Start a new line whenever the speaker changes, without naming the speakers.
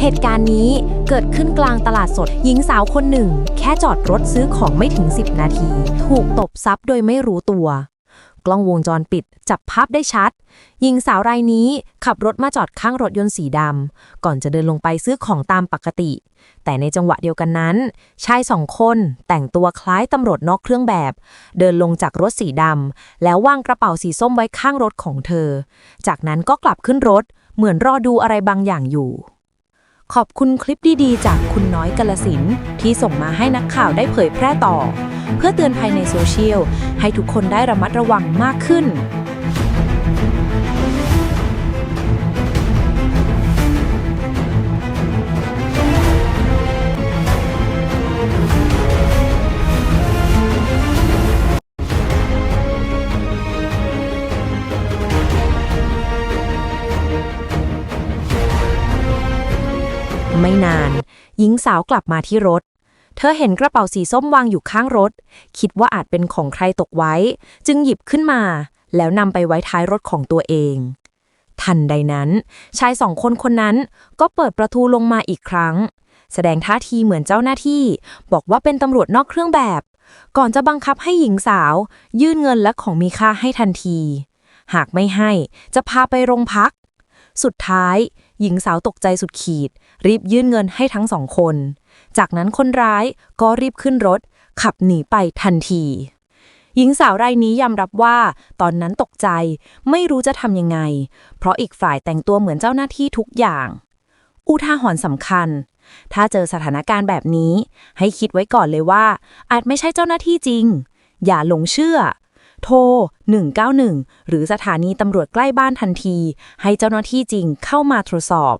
เหตุการณ์นี้เกิดขึ้นกลางตลาดสดหญิงสาวคนหนึ่ง แค่จอดรถซื้อของไม่ถึง 10 นาที ถูกตบซับโดยไม่รู้ตัว กล้องวงจรปิดจับภาพได้ชัด หญิงสาวรายนี้ขับรถมาจอดข้างรถยนต์สีดำก่อนจะเดินลงไปซื้อของตามปกติ แต่ในจังหวะเดียวกันนั้น ชายสองคนแต่งตัวคล้ายตำรวจนอกเครื่องแบบ เดินลงจากรถสีดำแล้ววางกระเป๋าสีส้มไว้ข้างรถของเธอ จากนั้นก็กลับขึ้นรถเหมือนรอดูอะไรบางอย่างอยู่ ขอบคุณคลิปดีๆ จากคุณน้อยกาลสินที่ส่งมาให้นักข่าวได้เผยแพร่ต่อ เพื่อเตือนภัยในโซเชียล ให้ทุกคนได้ระมัดระวังมากขึ้น ไม่นาน หญิงสาวกลับมาที่รถ เธอเห็นกระเป๋าสีส้มวางอยู่ข้างรถ คิดว่าอาจเป็นของใครตกไว้ จึงหยิบขึ้นมา แล้วนำไปไว้ท้ายรถของตัวเอง ทันใดนั้น ชายสองคนคนนั้นก็เปิดประตูลงมาอีกครั้ง แสดงท่าทีเหมือนเจ้าหน้าที่ บอกว่าเป็นตำรวจนอกเครื่องแบบ ก่อนจะบังคับให้หญิงสาว ยื่นเงินและของมีค่าให้ทันที หากไม่ให้จะพาไปโรงพัก สุดท้าย หญิงสาวตกใจสุดขีด รีบยื่นเงินให้ทั้งสองคน จากนั้นคนร้ายก็รีบขึ้นรถ ขับหนีไปทันที หญิงสาวรายนี้ยอมรับว่า ตอนนั้นตกใจไม่รู้จะทำยังไง เพราะอีกฝ่ายแต่งตัวเหมือนเจ้าหน้าที่ทุกอย่าง อุทาหรณ์สำคัญ ถ้าเจอสถานการณ์แบบนี้ ให้คิดไว้ก่อนเลยว่า อาจไม่ใช่เจ้าหน้าที่จริง อย่าหลงเชื่อ โทร 191 หรือสถานีตำรวจใกล้บ้านทันที ให้เจ้าหน้าที่จริงเข้ามาตรวจสอบ